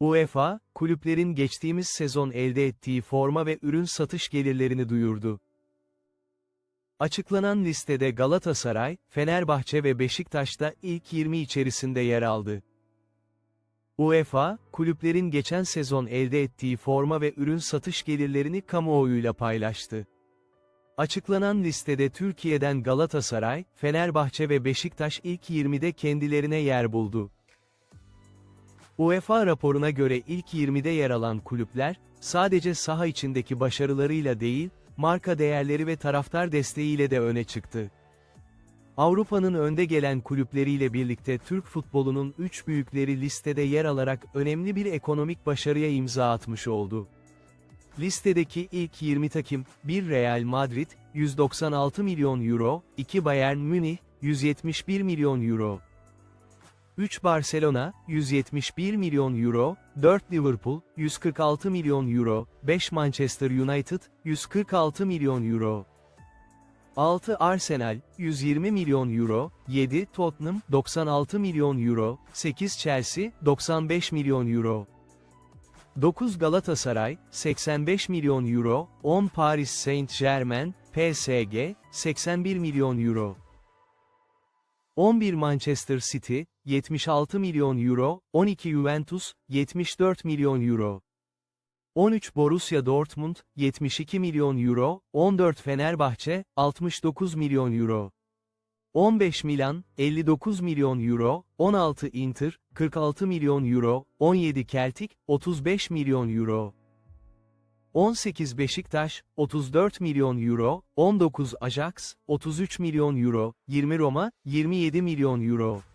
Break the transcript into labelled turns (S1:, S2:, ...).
S1: UEFA, kulüplerin geçtiğimiz sezon elde ettiği forma ve ürün satış gelirlerini duyurdu. Açıklanan listede Galatasaray, Fenerbahçe ve Beşiktaş da ilk 20 içerisinde yer aldı. UEFA, kulüplerin geçen sezon elde ettiği forma ve ürün satış gelirlerini kamuoyuyla paylaştı. Açıklanan listede Türkiye'den Galatasaray, Fenerbahçe ve Beşiktaş ilk 20'de kendilerine yer buldu. UEFA raporuna göre ilk 20'de yer alan kulüpler, sadece saha içindeki başarılarıyla değil, marka değerleri ve taraftar desteğiyle de öne çıktı. Avrupa'nın önde gelen kulüpleriyle birlikte Türk futbolunun üç büyükleri listede yer alarak önemli bir ekonomik başarıya imza atmış oldu. Listedeki ilk 20 takım, 1 Real Madrid, 196 milyon euro, 2 Bayern Münih, 171 milyon euro. 3 Barcelona, 171 milyon euro, 4 Liverpool, 146 milyon euro, 5 Manchester United, 146 milyon euro. 6 Arsenal, 120 milyon euro, 7 Tottenham, 96 milyon euro, 8 Chelsea, 95 milyon euro. 9 Galatasaray, 85 milyon euro, 10 Paris Saint-Germain, PSG, 81 milyon euro. 11 Manchester City, 76 milyon euro, 12 Juventus, 74 milyon euro. 13 Borussia Dortmund, 72 milyon euro, 14 Fenerbahçe, 69 milyon euro. 15 Milan, 59 milyon euro, 16 Inter, 46 milyon euro, 17 Celtic, 35 milyon euro. 18 Beşiktaş, 34 milyon euro, 19 Ajax, 33 milyon euro, 20 Roma, 27 milyon euro.